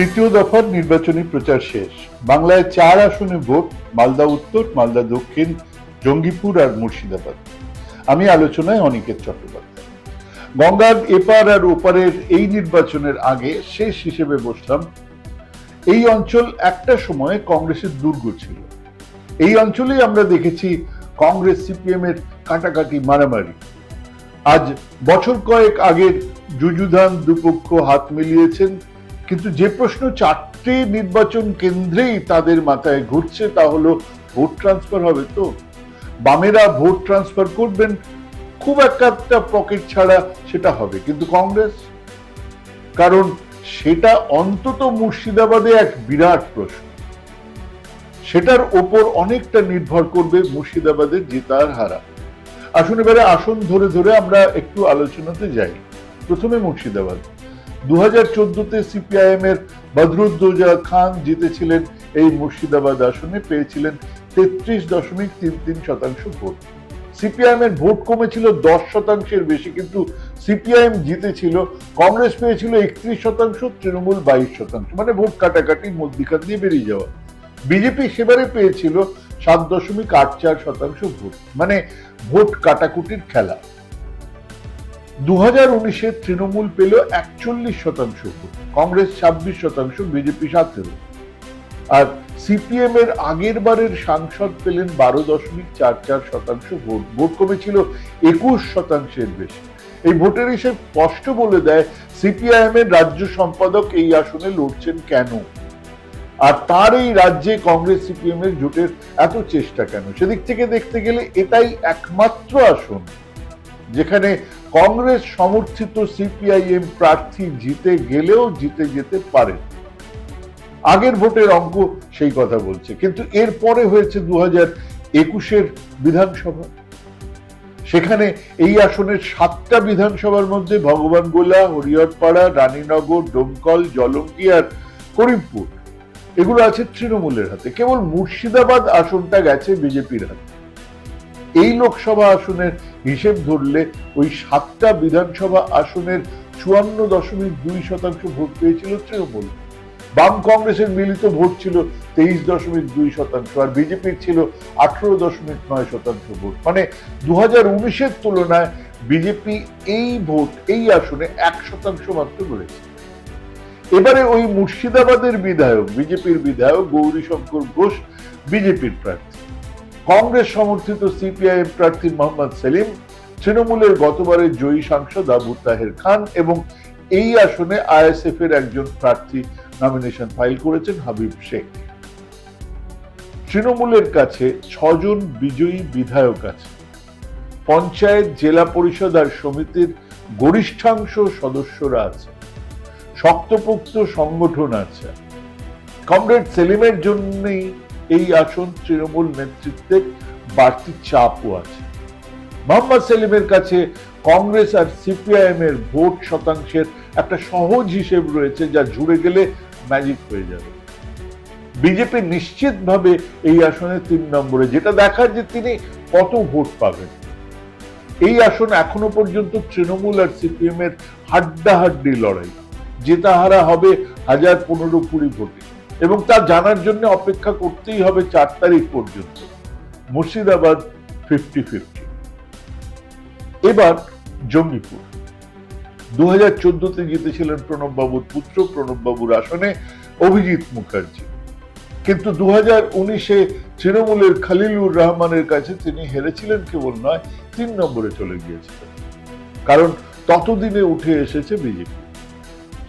তৃতীয় দফার নির্বাচনী প্রচার শেষ। বাংলায় চার আসনে ভোট, মালদা উত্তর, মালদা দক্ষিণ, জঙ্গিপুর আর মুর্শিদাবাদ। আমি আলোচনায় অনিকেত চট্টোপাধ্যায়। গঙ্গার এপার আর ওপারের এই নির্বাচনের আগে শেষ হিসেবে বসলাম। এই অঞ্চল একটা সময়ে কংগ্রেসের দুর্গ ছিল। এই অঞ্চলেই আমরা দেখেছি কংগ্রেস সিপিএম এর কাটাকাটি মারামারি। আজ বছর কয়েক আগের যুযুধান দুপক্ষ হাত মিলিয়েছেন কিন্তু যে প্রশ্ন চারটে নির্বাচন কেন্দ্রেই তাদের মাথায় ঘুরছে তা হলো ভোট ট্রান্সফার হবে তো। বামেরা ভোট ট্রান্সফার করবেন, খুব একটা পকেট ছাড়া সেটা হবে। কিন্তু কংগ্রেস? কারণ সেটা অন্তত মুর্শিদাবাদে এক বিরাট প্রশ্ন। সেটার ওপর অনেকটা নির্ভর করবে মুর্শিদাবাদের জেতার হারা। আসুন এবারে আসন ধরে ধরে আমরা একটু আলোচনাতে যাই। প্রথমে মুর্শিদাবাদ। দু সিপিআইএম এর বদরুদ্দোজা খান জিতেছিলেন এই মুর্শিদাবাদ আসনে, পেয়েছিলেন তেত্রিশ দশমিক তিন তিন শতাংশ ভোট। সিপিআইএম এর ভোট কমেছিল দশ শতাংশের বেশি, কিন্তু সিপিআইএম জিতেছিল, কংগ্রেস পেয়েছিল একত্রিশ শতাংশ, তৃণমূল বাইশ শতাংশ মানে ভোট কাটাকাটি মধ্যিখান দিয়ে বেরিয়ে যাওয়া। বিজেপি সেবারে পেয়েছিল সাত দশমিক আট চার শতাংশ ভোট মানে ভোট কাটাকুটির খেলা। দু হাজার উনিশে তৃণমূল পেল একচল্লিশ শতাংশ কংগ্রেস ছাব্বিশ শতাংশ, বিজেপি সতেরো। আর সিপিএম এর আগের বারের সাংসদ পেলেন বারো দশমিক চার চার শতাংশ ভোট ভোট কমেছিল একুশ শতাংশের বেশি। এই ভোটের হিসেব স্পষ্ট বলে দেয় সিপিআইএম এর রাজ্য সম্পাদক এই আসনে লড়ছেন কেন? আর তার এই রাজ্যে কংগ্রেস সিপিএম এর জোটের এত চেষ্টা কেন? সেদিক থেকে দেখতে গেলে এটাই একমাত্র আসন। যেখানে কংগ্রেস সমর্থিত সিপিআইএম প্রার্থী জিতে গেলেও জিতে যেতে পারে। আগের ভোটের অঙ্ক সেই কথা বলছে। কিন্তু এরপরে হয়েছে দু হাজার একুশের বিধানসভা। সেখানে এই আসনের সাতটা বিধানসভার মধ্যে ভগবান গোলা, হরিহরপাড়া, রানীনগর, ডোমকল জলঙ্গি আর করিমপুর। এগুলো আছে তৃণমূলের হাতে। কেবল মুর্শিদাবাদ আসনটা গেছে বিজেপির হাতে। এই লোকসভা আসনের হিসেব ধরলে ওই সাতটা বিধানসভা আসনের চুয়ান্ন দশমিক দুই শতাংশ ভোট পেয়েছিল তৃণমূল। বাম কংগ্রেসের মিলিত ভোট ছিল তেইশ দশমিক দুই শতাংশ আর বিজেপির ছিল আঠারো দশমিক নয় শতাংশ ভোট। মানে দু হাজার উনিশের তুলনায় বিজেপি এই ভোট, এই আসনে এক শতাংশ মাত্র করেছে। এবারে ওই মুর্শিদাবাদের বিধায়ক, বিজেপির বিধায়ক গৌরী শঙ্কর ঘোষ বিজেপির প্রার্থী। কংগ্রেস সমর্থিত সিপিআইএম প্রার্থী মোহাম্মদ সেলিম তৃণমূলের গতবারের জয়ী সাংসদ আবু তাহের খান এবং এই আসনে আইএসএফ এর একজন প্রার্থী নমিনেশন ফাইল করেছেন হাবিব শেখ। তৃণমূলের কাছে ছজন বিজয়ী বিধায়ক আছে। পঞ্চায়েত, জেলা পরিষদ আর সমিতির গরিষ্ঠাংশ সদস্যরা আছে। শক্তপোক্ত সংগঠন আছে। কমরেড সেলিমের জন্যই এই আসন তৃণমূল নেতৃত্বের বাড়তি চাপও আছে। মোহাম্মদ সেলিমের কাছে কংগ্রেস আর সিপিআইএম এর ভোট শতাংশের একটা সহজ হিসেব রয়েছে যা জুড়ে গেলে ম্যাজিক হয়ে যাবে। বিজেপি নিশ্চিতভাবে এই আসনে তিন নম্বরে, যেটা দেখার যে তিনি কত ভোট পাবেন। এই আসন এখনও পর্যন্ত তৃণমূল আর সিপিএম এর হাড্ডাহাড্ডি লড়াই। জেতাহারা হবে হাজার পনেরো কুড়ি ভোটে। এবং তা জানার জন্য অপেক্ষা করতেই হবে চার তারিখ পর্যন্ত। মুর্শিদাবাদ ফিফটি ফিফটি এবার জঙ্গিপুর। দু হাজার চোদ্দতে জিতেছিলেন প্রণব বাবুর পুত্র প্রণব বাবুর আসনে অভিজিৎ মুখার্জি। কিন্তু দু হাজার উনিশে তৃণমূলের খালিলুর রহমানের কাছে তিনি হেরেছিলেন কেবল নয়, তিন নম্বরে চলে গিয়েছিলেন। কারণ ততদিনে উঠে এসেছে বিজেপি।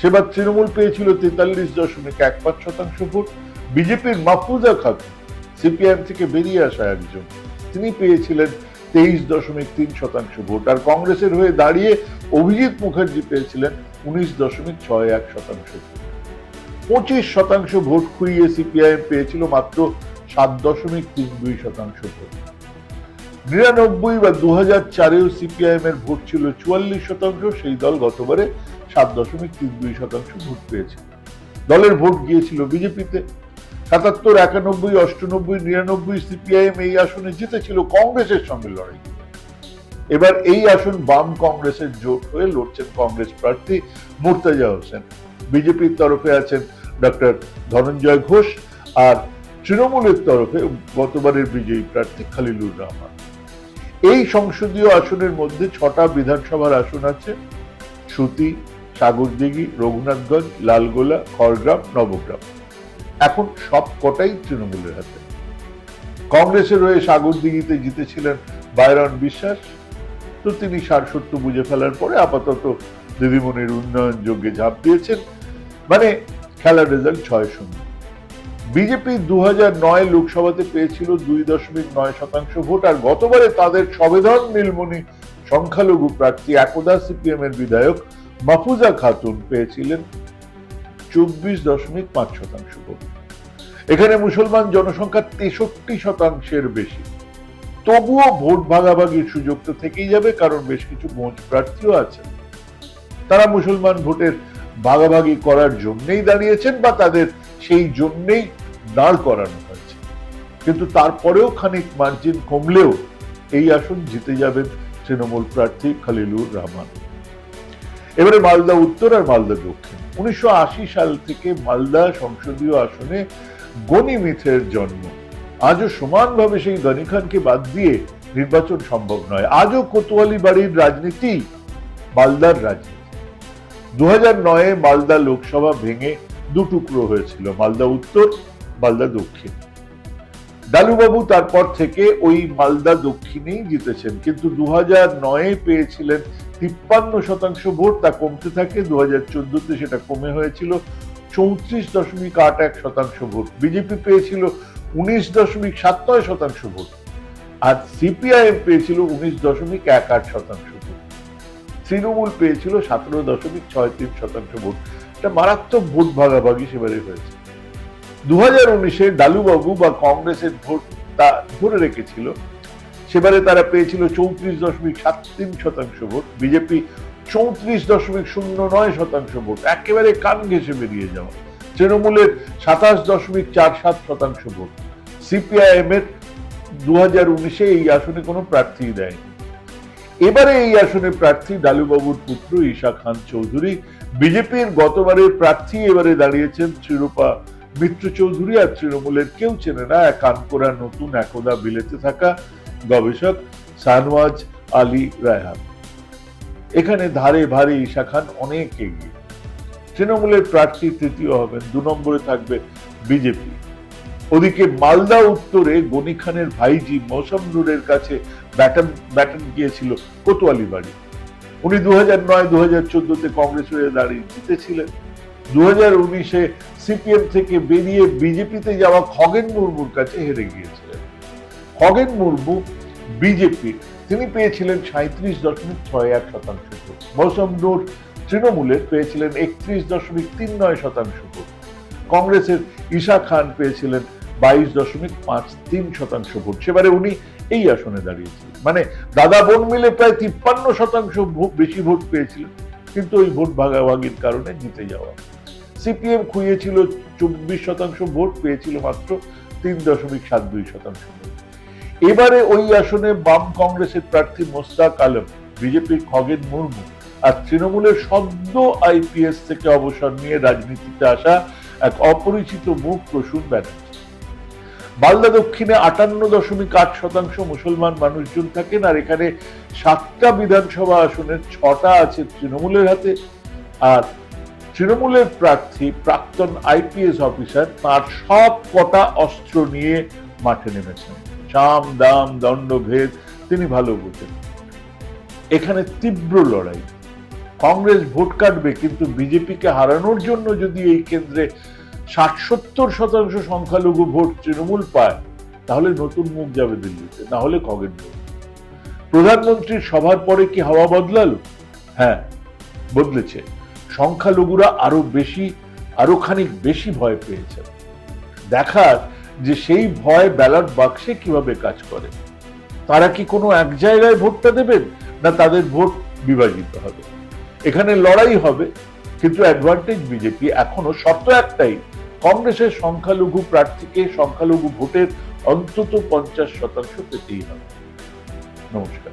সেবার তৃণমূল পেয়েছিল তেতাল্লিশ দশমিক এক পাঁচ শতাংশ ভোট। বিজেপির মাহফুজা খাতুন সিপিআইএম থেকে বেরিয়ে আসা একজন। তিনি পেয়েছিলেন তেইশ দশমিক তিন শতাংশ ভোট। আর কংগ্রেসের হয়ে দাঁড়িয়ে অভিজিৎ মুখার্জি পেয়েছিলেন উনিশ দশমিক ছয় এক শতাংশ পঁচিশ শতাংশ ভোট খুইয়ে সিপিআইএম পেয়েছিল মাত্র সাত দশমিক তিন দুই শতাংশ ভোট। নিরানব্বই বা দু হাজার চারেও সিপিআইএম এর ভোট ছিল চুয়াল্লিশ শতাংশ। সেই দল গতবারে সাত দশমিক তিন দুই শতাংশ ভোট পেয়েছিল দলের ভোট গিয়েছিল বিজেপিতে। সাতাত্তর, একানব্বই, অষ্টানব্বই, নিরানব্বই সিপিআইএম এই আসনে জিতেছিল কংগ্রেসের সঙ্গে লড়াই এবার এই আসন বাম কংগ্রেসের জোট হয়ে লড়ছেন কংগ্রেস প্রার্থী মুর্তাজা হোসেন। বিজেপির তরফে আছেন ডক্টর ধনঞ্জয় ঘোষ আর তৃণমূলের তরফে গতবারের বিজয়ী প্রার্থী খালিলুর রহমান। এই সংসদীয় আসনের মধ্যে ছটা বিধানসভার আসন আছে, সুতি সাগরদিঘি, রঘুনাথগঞ্জ, লালগোলা, খড়গ্রাম, নবগ্রাম। এখন সব কটাই তৃণমূলের হাতে। কংগ্রেসের হয়ে সাগরদিঘিতে জিতেছিলেন বাইরন বিশ্বাস। তো তিনি সারসত্য বুঝে ফেলার পরে আপাতত দিদিমণির উন্নয়ন যোগ্যে ঝাঁপ দিয়েছেন। মানে খেলার রেজাল্ট ছয় শূন্য। বিজেপি দু নয় লোকসভাতে পেয়েছিল দুই দশমিক নয় শতাংশ ভোট আর গতবারে তাদের সবেধন নীলমণি সংখ্যালঘু প্রার্থী একদা সিপিএম এর বিধায়ক মাফুজা খাতুন পেয়েছিলেন চব্বিশ দশমিক পাঁচ শতাংশ ভোট। এখানে মুসলমান জনসংখ্যা তেষট্টি শতাংশের বেশি। তবুও ভোট ভাগাভাগির সুযোগ তো থেকেই যাবে, কারণ বেশ কিছু মঞ্চ প্রার্থীও আছেন তারা মুসলমান ভোটের ভাগাভাগি করার জন্যই দাঁড়িয়েছেন বা তাদের সেই জন্যই দাঁড় করানো হয়েছে। কিন্তু তারপরেও খানিক মার্জিন কমলেও এই আসন জিতে যাবেন তৃণমূল প্রার্থী খালিলুর রহমান। এবারে মালদা উত্তর আর মালদা দক্ষিণ। উনিশশো আশি সাল থেকে মালদা সংসদীয় আসনে গনি মিথের জন্ম। আজও সমানভাবে সেই গনি খানকে বাদ দিয়ে নির্বাচন সম্ভব নয়। আজও কোতোয়ালি বাড়ির রাজনীতি মালদার রাজনীতি। দু নয়ে মালদা লোকসভা ভেঙে দু টুকরো হয়েছিল, মালদা উত্তর, মালদা দক্ষিণ। ডালুবাবু তারপর থেকে ওই মালদা দক্ষিণেই জিতেছেন, কিন্তু দু নয়ে পেয়েছিলেন তিপ্পান্ন শতাংশ ভোট তা কমতে থাকে দু হাজার চোদ্দতে সেটা কমে হয়েছিল চৌত্রিশ দশমিক আট এক শতাংশ ভোট। বিজেপি পেয়েছিল উনিশ দশমিক সাত নয় শতাংশ ভোট আর সিপিআইএম পেয়েছিল উনিশ দশমিক এক আট শতাংশ ভোট। তৃণমূল পেয়েছিল সতেরো দশমিক ছয় তিন শতাংশ ভোট। এটা মারাত্মক ভোট ভাগাভাগি সেবারে হয়েছে। দু হাজার উনিশে ডালুবাবু বা কংগ্রেসের ভোট তা ধরে রেখেছিল সেবারে তারা পেয়েছিল চৌত্রিশ দশমিক সাত তিন শতাংশ ভোট। বিজেপি চৌত্রিশ দশমিক শূন্য নয় শতাংশ ভোট। একেবারে কান ঘেসে বেরিয়ে যাওয়া। তৃণমূলের সাতাশ দশমিক চার সাত শতাংশ ভোট। সিপিআইএম এর দু হাজার উনিশে এই আসনে কোনো প্রার্থী দেয়নি। এবারে এই আসনে প্রার্থী ডালুবাবুর পুত্র ঈশা খান চৌধুরী। বিজেপির গতবারের প্রার্থী এবারে দাঁড়িয়েছেন শ্রীরূপা মিত্র চৌধুরী। আর তৃণমূলের কেউ চেনে না কানকোরা নতুন একদা বিলেতে থাকা গবেষক সানওয়াজ আলী রায়হান। এখানে ধারে ভারে ঈশা খান অনেক এগিয়ে। তৃণমূলের প্রার্থী তৃতীয় হবেন, দু নম্বরে থাকবে বিজেপি। ওদিকে মালদা উত্তরে গনি খানের ভাইজি মৌসম নুরের কাছে ব্যাটন ব্যাটন গিয়েছিল কোতোয়ালি বাড়ি। উনি দু হাজার নয় দু হাজার চোদ্দতে কংগ্রেস হয়ে দাঁড়িয়ে জিতেছিলেন। দু হাজার উনিশে সিপিএম থেকে বেরিয়ে বিজেপিতে যাওয়া খগেন মুর্মুর কাছে হেরে গিয়েছিলেন খগেন মুর্মু, বিজেপি, তিনি পেয়েছিলেন সাঁত্রিশ দশমিক ছয় এক শতাংশ ভোট। মৌসম নূর তৃণমূলের পেয়েছিলেন একত্রিশ দশমিক তিন নয় শতাংশ ভোট। কংগ্রেসের ঈশা খান পেয়েছিলেন বাইশ দশমিক পাঁচ তিন শতাংশ ভোট। সেবারে উনি এই আসনে দাঁড়িয়েছিলেন। মানে দাদা বোন মিলে প্রায় তিপ্পান্ন শতাংশ বেশি ভোট পেয়েছিলেন। কিন্তু ওই ভোট ভাগাভাগির কারণে জিতে যাওয়া। সিপিএম খুইয়েছিল চব্বিশ শতাংশ ভোট, পেয়েছিল মাত্র তিন দশমিক সাত দুই শতাংশ এবারে ওই আসনে বাম কংগ্রেসের প্রার্থী মোস্তাক আলম, বিজেপির খগেন মুর্মু আর তৃণমূলের সদ্য আইপিএস থেকে অবসর নিয়ে রাজনীতিতে আসা এক অপরিচিত মুখ প্রসূন ব্যানার্জি। মালদা দক্ষিণে আটান্ন দশমিক আট শতাংশ মুসলমান মানুষজন থাকেন আর এখানে সাতটা বিধানসভা আসনের ছটা আছে তৃণমূলের হাতে। আর তৃণমূলের প্রার্থী, প্রাক্তন আইপিএস অফিসার, তার সব কটা অস্ত্র নিয়ে মাঠে নেমেছেন। চাম, দাম দণ্ডভেদ তিনি ভালো বোঝেন। এখানে তীব্র লড়াই। কংগ্রেস ভোট কাটবে, কিন্তু বিজেপিকে হারানোর জন্য যদি এই কেন্দ্রে ষাট সত্তর শতাংশ সংখ্যালঘু ভোট তৃণমূল পায়, তাহলে নতুন মুখ যাবে দিল্লিতে, না হলে খগেন প্রধানমন্ত্রীর সভার পরে কি হাওয়া বদলালো? হ্যাঁ বদলেছে। সংখ্যালঘুরা আরও বেশি, আরও খানিক বেশি ভয় পেয়েছে। দেখার যে সেই ভয় ব্যালট বাক্সে কীভাবে কাজ করে? তারা কি কোনো এক জায়গায় ভোটটা দেবেন? না তাদের ভোট বিভাজিত হবে? এখানে লড়াই হবে, কিন্তু অ্যাডভান্টেজ বিজেপি এখনও শর্ত একটাই। কংগ্রেসের সংখ্যালঘু প্রার্থীকে সংখ্যালঘু ভোটের অন্তত পঞ্চাশ শতাংশ পেতেই হবে। নমস্কার।